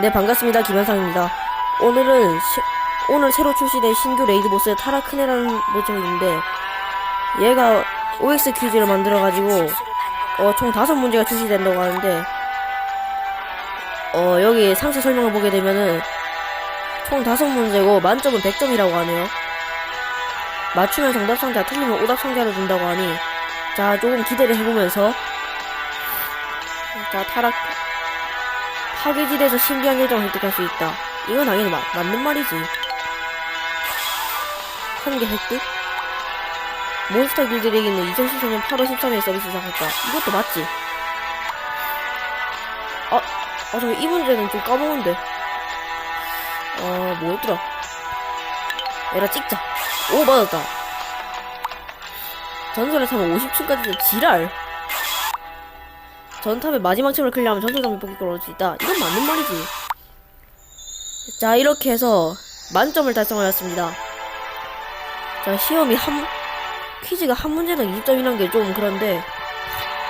네 반갑습니다 김현상입니다. 오늘은 시- 오늘 새로 출시된 신규 레이드 보스 타라크네라는 모적인데 얘가 OX 퀴즈를 만들어 가지고 어, 총 다섯 문제가 출시된다고 하는데 어 여기 상세 설명을 보게 되면은 총 다섯 문제고 만점은 100점이라고 하네요. 맞추면 정답 상자, 틀리면 오답 상자를 준다고 하니 자 조금 기대를 해보면서 자 타락 파괴지대에서 신비한 결정을 획득할 수 있다. 이건 당연히 마, 맞는 말이지. 한개 획득? 몬스터 길드리기는 2014년 8월 13일 서비스 시작했다. 이것도 맞지? 아, 아, 잠깐, 이 문제는 좀 까먹은데. 어, 뭐였더라? 에라 찍자. 오, 맞았다. 전설의 탑은 50층까지 지랄. 전탑의 마지막 층을 클리어하면 전설장비 뽑기를 얻을 수 있다. 이건 맞는 말이지. 자, 이렇게 해서 만점을 달성하였습니다. 자, 시험이 한, 퀴즈가 한 문제당 20점이란 게 좀 그런데,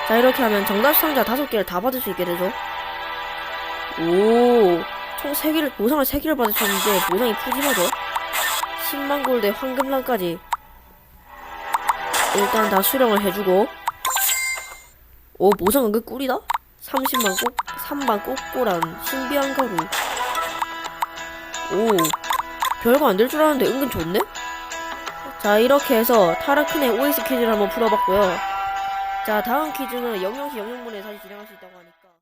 자, 이렇게 하면 정답 상자 5개를 다 받을 수 있게 되죠. 오, 총 3개를, 보상을 3개를 받을 수 있는데, 보상이 푸짐하죠? 10만 골드 황금랑까지. 일단 다 수령을 해주고, 오 보상은 그 꿀이다? 30만 꼭 3만 꼬꼬란 신비한 가루 오 별거 안 될 줄 알았는데 은근 좋네? 자 이렇게 해서 타라큰의 OS 퀴즈를 한번 풀어봤고요 자 다음 퀴즈는 영영시 영영문에 다시 진행할 수 있다고 하니까